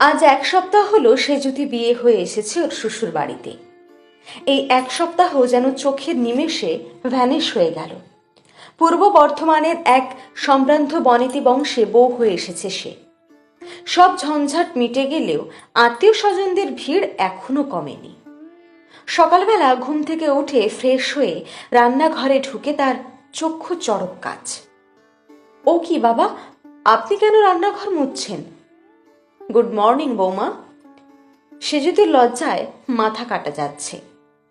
আজ এক সপ্তাহ হলো সে যদি বিয়ে হয়ে এসেছে ওর শ্বশুর বাড়িতে। এই এক সপ্তাহ যেন চোখের নিমেষে ভ্যানিশ হয়ে গেল। পূর্ব বর্ধমানের এক সম্ভ্রান্ত বনেতি বংশে বউ হয়ে এসেছে সে। সব ঝঞ্ঝাট মিটে গেলেও আত্মীয় স্বজনদের ভিড় এখনও কমেনি। সকালবেলা ঘুম থেকে উঠে ফ্রেশ হয়ে রান্নাঘরে ঢুকে তার চক্ষু চড়ক কাজ। ও কি বাবা, আপনি কেন রান্নাঘর মুছছেন? গুড মর্নিং, বৌমা। সে যদি লজ্জায় মাথা কাটা যাচ্ছে।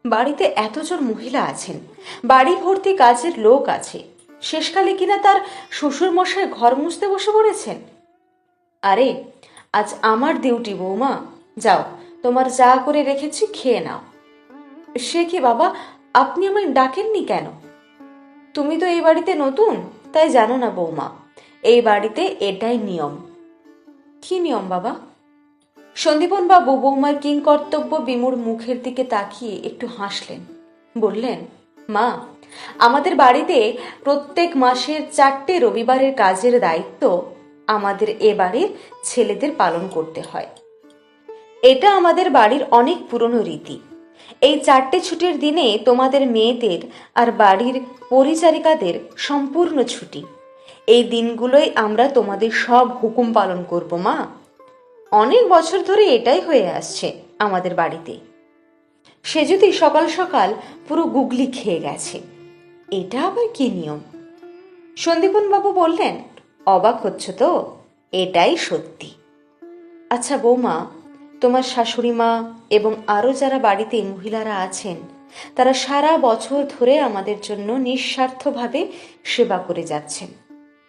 বাড়িতে এতজন মহিলা আছেন, বাড়ি ভর্তি কাজের লোক আছে। শেষকালে কিনা তার শ্বশুর মশাই ঘর মুছতে বসে পড়েছেন? আরে, আজ আমার ডিউটি, বৌমা। যাও, তোমার যা করে রেখেছি খেয়ে নাও। সে কি, বাবা, আপনি আমায় ডাকেননি কেন? তুমি তো এই বাড়িতে নতুন, তাই জানো না, বৌমা। এই বাড়িতে এটাই নিয়ম। কি নিয়ম, বাবা? সন্দীপন বাবু বৌমার কিং কর্তব্য বিমুর মুখের দিকে তাকিয়ে একটু হাসলেন। বললেন, মা, আমাদের বাড়িতে প্রত্যেক মাসের চারটে রবিবারের কাজের দায়িত্ব আমাদের এ বাড়ির ছেলেদের পালন করতে হয়। এটা আমাদের বাড়ির অনেক পুরনো রীতি। এই চারটে ছুটির দিনে তোমাদের মেয়েদের আর বাড়ির পরিচারিকাদের সম্পূর্ণ ছুটি। এই দিনগুলোই আমরা তোমাদের সব হুকুম পালন করব, মা। অনেক বছর ধরে এটাই হয়ে আসছে আমাদের বাড়িতে। সে যদি সকাল সকাল পুরো গুগলি খেয়ে গেছে। এটা আবার কি নিয়ম? সন্দীপন বাবু বললেন, অবাক হচ্ছ তো? এটাই সত্যি। আচ্ছা বৌমা, তোমার শাশুড়ি মা এবং আরও যারা বাড়িতে মহিলারা আছেন, তারা সারা বছর ধরে আমাদের জন্য নিঃস্বার্থভাবে সেবা করে যাচ্ছেন।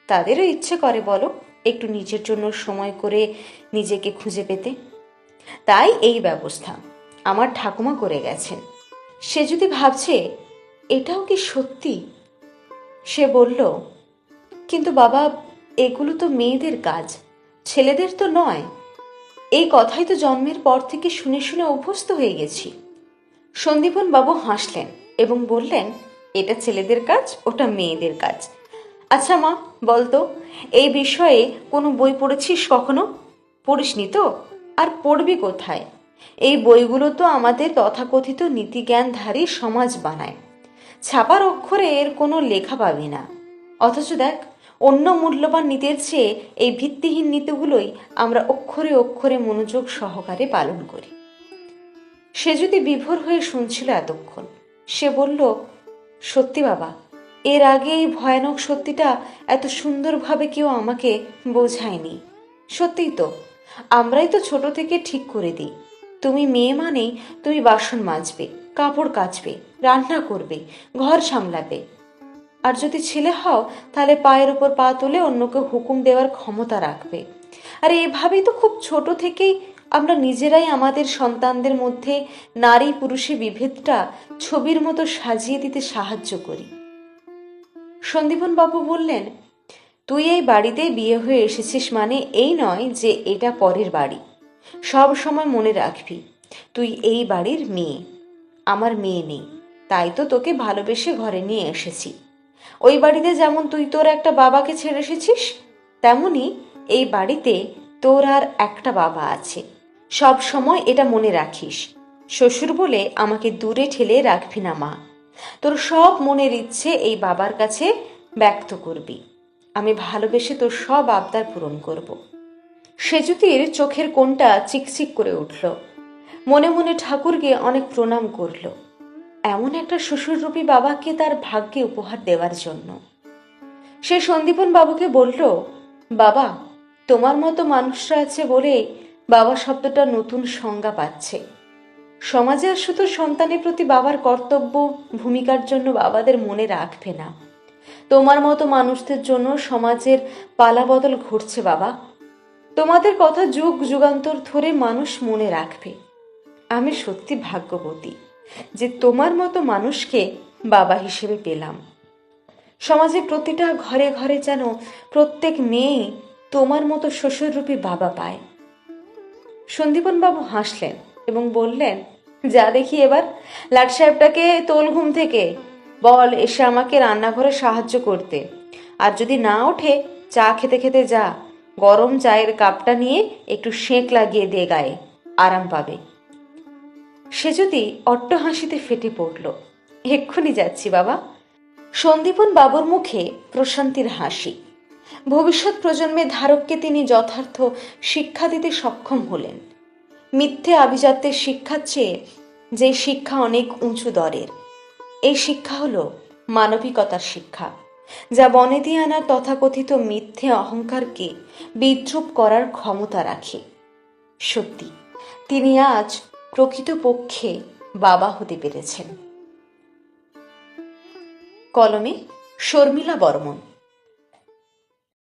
তাদেরও ইচ্ছে করে বলো, একটু নিজের জন্য সময় করে নিজেকে খুঁজে পেতে। তাই এই ব্যবস্থা আমার ঠাকুমা করে গেছেন। সে যদি ভাবছে, এটাও কি সত্যি? সে বলল, কিন্তু বাবা, এগুলো তো মেয়েদের কাজ, ছেলেদের তো নয়। এই কথাই তো জন্মের পর থেকে শুনে শুনে অভ্যস্ত হয়ে গেছি। সন্দীপন বাবু হাসলেন এবং বললেন, এটা ছেলেদের কাজ, ওটা মেয়েদের কাজ। আচ্ছা মা বলতো এই বিষয়ে কোনো বই পড়েছিস কখনো? পড়িসনি তো? আর পড়বি কোথায়? এই বইগুলো তো আমাদের তথাকথিত নীতিজ্ঞানধারী সমাজ বানায়। ছাপার অক্ষরে এর কোনো লেখা পাবি না। অথচ দেখ, অন্য মূল্যবান নীতির চেয়ে এই ভিত্তিহীন নীতিগুলোই আমরা অক্ষরে অক্ষরে মনোযোগ সহকারে পালন করি। সে যদি বিভোর হয়ে শুনছিল এতক্ষণ, সে বলল, সত্যি বাবা এর আগে এই ভয়ানক সত্যিটা এত সুন্দরভাবে কেউ আমাকে বোঝায়নি। সত্যিই তো, আমরাই তো ছোট থেকে ঠিক করে দিই। তুমি মেয়ে মানেই তুমি বাসন মাজবে, কাপড় কাচবে, রান্না করবে, ঘর সামলাবে। আর যদি ছেলে হও, তাহলে পায়ের উপর পা তুলে অন্যকে হুকুম দেওয়ার ক্ষমতা রাখবে। আর এভাবেই তো খুব ছোট থেকেই আমরা নিজেরাই আমাদের সন্তানদের মধ্যে নারী পুরুষে বিভেদটা ছবির মতো সাজিয়ে দিতে সাহায্য করি। সন্দীপন বাবু বললেন, তুই এই বাড়িতে বিয়ে হয়ে এসেছিস মানে এই নয় যে এটা পরের বাড়ি। সব সময় মনে রাখবি, তুই এই বাড়ির মেয়ে। আমার মেয়ে নেই, তাই তো তোকে ভালোবেসে ঘরে নিয়ে এসেছি। ওই বাড়িতে যেমন তুই তোর একটা বাবাকে ছেড়ে এসেছিস, তেমনি এই বাড়িতে তোর আর একটা বাবা আছে। সব সময় এটা মনে রাখিস। শ্বশুর বলে আমাকে দূরে ঠেলে রাখবি না মা। তোর সব মনের ইচ্ছে এই বাবার কাছে ব্যক্ত করবি। আমি ভালোবেসে তোর সব আবদার পূরণ করব। সেজুতির চোখের কোণটা চিকচিক করে উঠল। মনে মনে ঠাকুরকে অনেক প্রণাম করল। এমন একটা শ্বশুররূপী বাবাকে তার ভাগ্যে উপহার দেওয়ার জন্য। সে সন্দীপন বাবুকে বলল, বাবা, তোমার মতো মানুষরা আছে বলে বাবা শব্দটা নতুন সংজ্ঞা পাচ্ছে। সমাজে আর শুধু সন্তানের প্রতি বাবার কর্তব্য, ভূমিকার জন্য বাবাদের মনে রাখবে না। তোমার মতো মানুষদের জন্য সমাজের পালাবদল ঘটছে বাবা। তোমাদের কথা যুগ, যুগান্তর ধরে মানুষ মনে রাখবে। আমি সত্যি ভাগ্যবতী যে তোমার মতো মানুষকে বাবা হিসেবে পেলাম। সমাজে প্রতিটা ঘরে ঘরে যেন প্রত্যেক মেয়ে তোমার মতো শ্বশুররূপী বাবা পায়। সন্দীপন বাবু হাসলেন। এবং বললেন, যা দেখি এবার, লাট সাহেবটাকে তোল ঘুম থেকে। বল, এসে আমাকে রান্নাঘরে সাহায্য করতে। আর যদি না ওঠে, চা খেতে খেতে যা। গরম চায়ের কাপটা নিয়ে একটু সেঁক লাগিয়ে দে গায়ে। আরাম পাবে। সে যদি অট্ট হাসিতে ফেটে পড়ল, এক্ষুনি যাচ্ছি বাবা। সন্দীপন বাবুর মুখে প্রশান্তির হাসি। ভবিষ্যৎ প্রজন্মের ধারককে তিনি যথার্থ শিক্ষা দিতে সক্ষম হলেন। মিথ্যে আভিজাত্যের শিক্ষার চেয়ে যে শিক্ষা অনেক উঁচু দরের। এই শিক্ষা হলো মানবিকতার শিক্ষা, যা বনেদিয়ানার তথাকথিত মিথ্যে অহংকারকে বিদ্রুপ করার ক্ষমতা রাখে। সত্যি, তিনি আজ প্রকৃতপক্ষে বাবা হতে পেরেছেন। কলমে শর্মিলা বর্মন